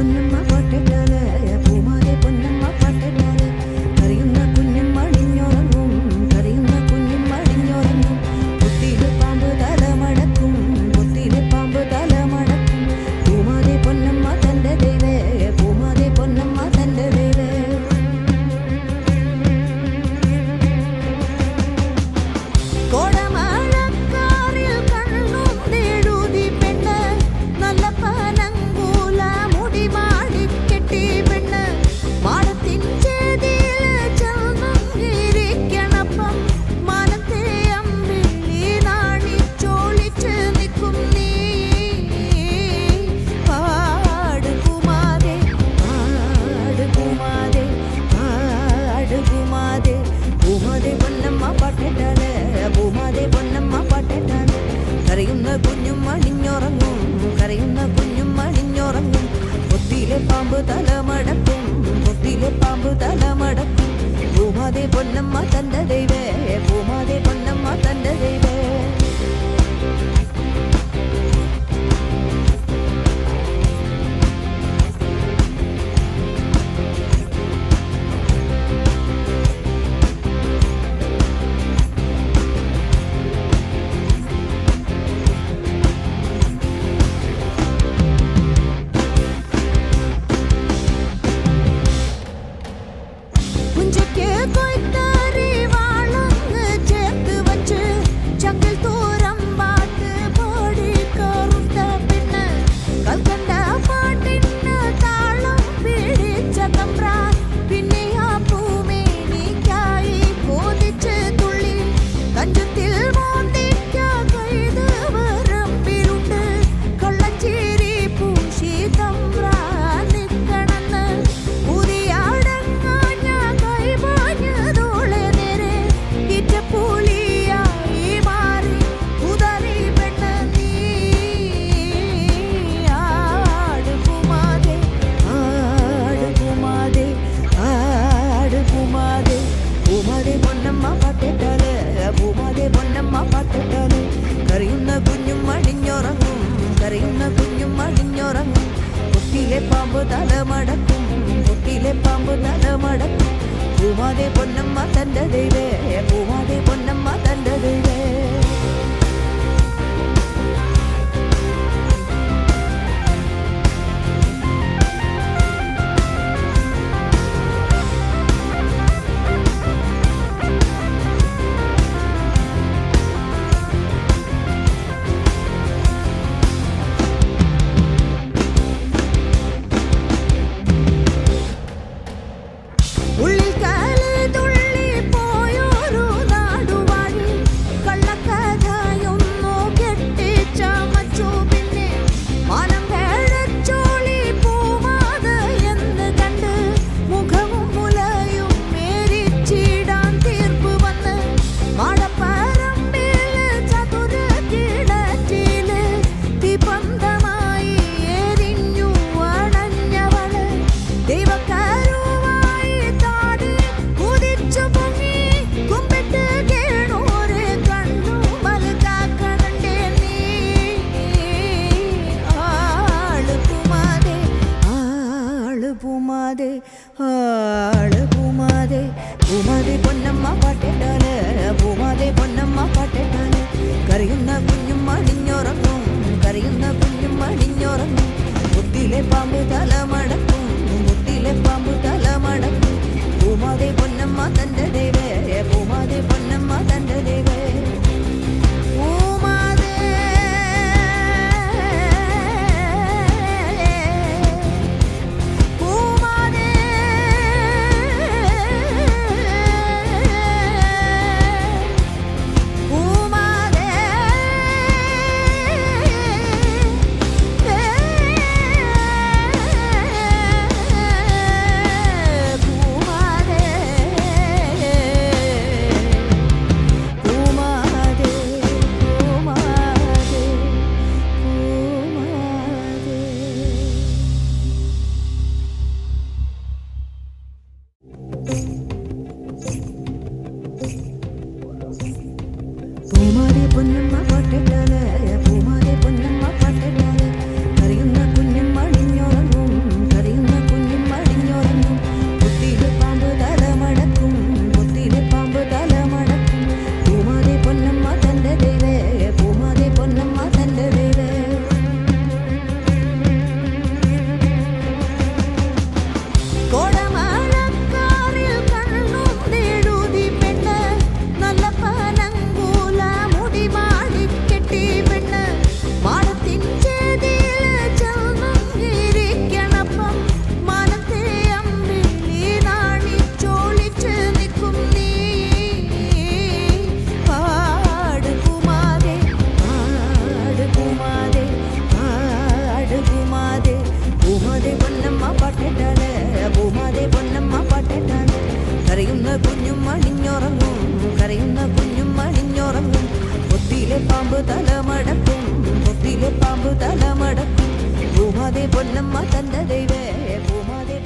பொன்னம்மா போட்டதால பூமாதே பொன்னம்மா தந்த தெய்வே பூமாதே பொன்னம்மா தந்த தெய்வே chẳng நடமடக்கும் பூமாதே பொன்னம்மா தந்த தெய்வே. പൂമാതെ ആൾ പൂമാതെ പൂമാതെ പൊന്നമ്മ പാട്ടിട്ടാൽ പൂമാതെ പൊന്നമ്മ പാട്ടിട്ടാൽ കറിയുന്ന കുഞ്ഞും അടിഞ്ഞുറങ്ങും കറിയുന്ന കുഞ്ഞും അടിഞ്ഞുറങ്ങും മുത്തിലെ പാമ്പ് തല മടക്കും മുത്തിലെ പാമ്പ് തല മടക്കും പൂമാതെ പൊന്നമ്മ തന്റെ பாம்பு தலமடக்கும் கொத்திலே பாம்பு தலமடக்கும் பூமாதே பொன்னம்மா தந்த தெய்வே பூமாதே